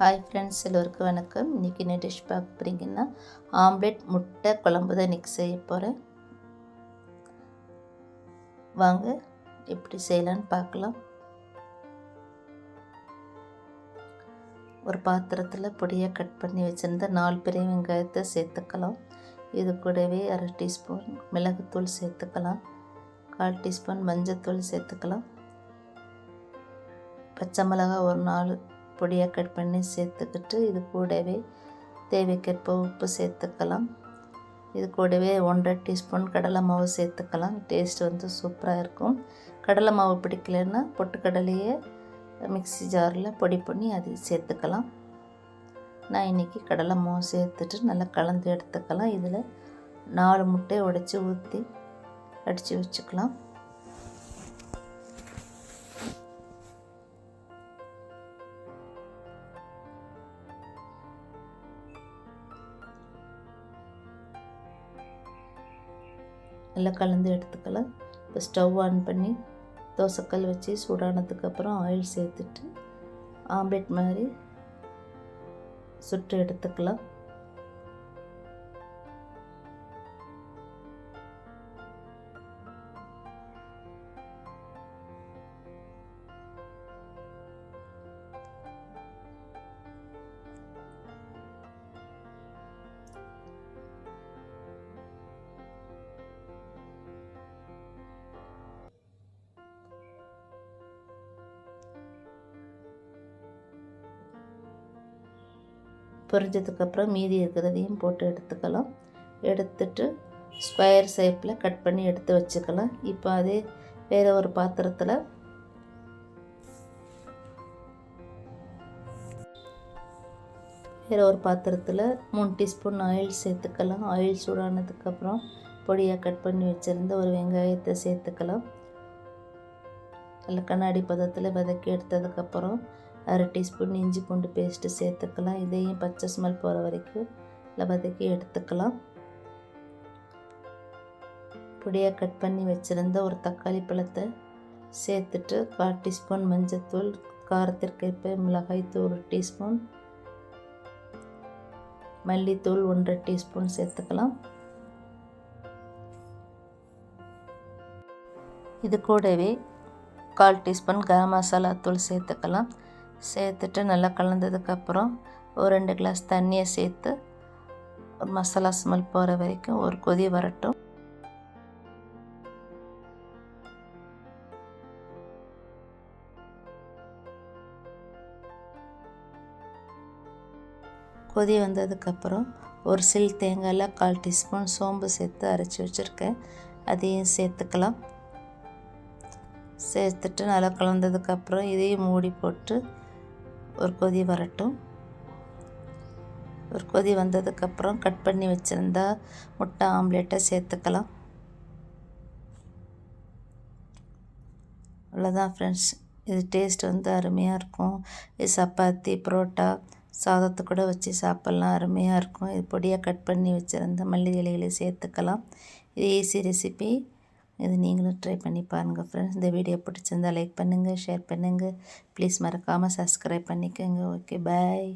Hi friends எல்லோருக்கும் வணக்கம். இன்றைக்கி என்ன டிஷ் பார்க்க போகிறீங்கன்னா ஆம்லெட் முட்டை குழம்பு தான் இன்றைக்கி செய்ய போகிறேன் வாங்க எப்படி செய்யலான்னு பார்க்கலாம். ஒரு பாத்திரத்தில் பொடியாக கட் பண்ணி வச்சுருந்த நாலு பெரிய வெங்காயத்தை சேர்த்துக்கலாம். இது கூடவே அரை டீஸ்பூன் மிளகுத்தூள் சேர்த்துக்கலாம். கால் டீஸ்பூன் மஞ்சத்தூள் சேர்த்துக்கலாம். பச்சை மிளகா ஒரு நாலு பொடியாக கட் பண்ணி சேர்த்துக்கிட்டு இது கூடவே தேவைக்கேற்ப உப்பு சேர்த்துக்கலாம். இது கூடவே ஒன்றரை டீஸ்பூன் கடலை மாவு சேர்த்துக்கலாம். டேஸ்ட் வந்து சூப்பராக இருக்கும். கடலை மாவு பிடிக்கலன்னா பொட்டுக்கடலையே மிக்சி ஜாரில் பொடி பண்ணி அது சேர்த்துக்கலாம். நான் இன்றைக்கி கடலை மாவு சேர்த்துட்டு நல்லா கலந்து எடுத்துக்கலாம். இதில் நாலு முட்டையை உடைச்சி ஊற்றி அடித்து வச்சுக்கலாம். நல்லா கலந்து எடுத்துக்கலாம். இப்போ ஸ்டவ் ஆன் பண்ணி தோசைக்கல் வச்சு சூடானதுக்கப்புறம் ஆயில் சேர்த்துட்டு ஆம்லெட் மாதிரி சுட்டு எடுத்துக்கலாம். பொரிஞ்சதுக்கப்புறம் மீதி இருக்கிறதையும் போட்டு எடுத்துக்கலாம். எடுத்துட்டு ஸ்கொயர் ஷேப்பில் கட் பண்ணி எடுத்து வச்சுக்கலாம். இப்போ அதே வேறு ஒரு பாத்திரத்தில் வேறு ஒரு பாத்திரத்தில் மூணு டீஸ்பூன் ஆயில் சேர்த்துக்கலாம். ஆயில் சூடானதுக்கப்புறம் பொடியாக கட் பண்ணி வச்சுருந்த ஒரு வெங்காயத்தை சேர்த்துக்கலாம். நல்ல கண்ணாடி பதத்தில் வதக்கி எடுத்ததுக்கப்புறம் அரை டீஸ்பூன் இஞ்சி பூண்டு பேஸ்ட்டு சேர்த்துக்கலாம். இதையும் பச்சை ஸ்மெல் போகிற வரைக்கும் இல்லை வதக்கி எடுத்துக்கலாம். பொடியாக கட் பண்ணி வச்சுருந்த ஒரு தக்காளி பழத்தை சேர்த்துட்டு கால் டீஸ்பூன் மஞ்சத்தூள் காரத்திற்கேற்ப மிளகாய்த்தூள் ஒரு டீஸ்பூன் மல்லித்தூள் ஒன்றரை டீஸ்பூன் சேர்த்துக்கலாம். இது கூடவே கால் டீஸ்பூன் கரம் மசாலா தூள் சேர்த்துக்கலாம். சேர்த்துட்டு நல்லா கலந்ததுக்கப்புறம் ஒரு ரெண்டு கிளாஸ் தண்ணியை சேர்த்து ஒரு மசாலா ஸ்மெல் போகிற வரைக்கும் ஒரு கொதி வரட்டும். கொதி வந்ததுக்கப்புறம் ஒரு சில் தேங்காயில் கால் டீஸ்பூன் சோம்பு சேர்த்து அரைச்சி வச்சுருக்கேன். அதையும் சேர்த்துக்கலாம். சேர்த்துட்டு நல்லா கலந்ததுக்கப்புறம் இதையும் மூடி போட்டு ஒரு கொதி வரட்டும். ஒரு கொதி வந்ததுக்கப்புறம் கட் பண்ணி வச்சுருந்தா முட்டை ஆம்லேட்டை சேர்த்துக்கலாம். அவ்வளோதான் ஃப்ரெண்ட்ஸ் இது டேஸ்ட் வந்து அருமையாக இருக்கும். இது சப்பாத்தி புரோட்டா சாதத்தை கூட வச்சு சாப்பிட்லாம். அருமையாக இருக்கும். இது பொடியாக கட் பண்ணி வச்சுருந்த மல்லிகை இலைகளை சேர்த்துக்கலாம். இது ஈஸி ரெசிபி இது நீங்களும் ட்ரை பண்ணி பாருங்கள் ஃப்ரெண்ட்ஸ் இந்த வீடியோ பிடிச்சிருந்தால் லைக் பண்ணுங்கள் ஷேர் பண்ணுங்கள் ப்ளீஸ் மறக்காமல் சப்ஸ்கிரைப் பண்ணிக்கோங்க. Okay bye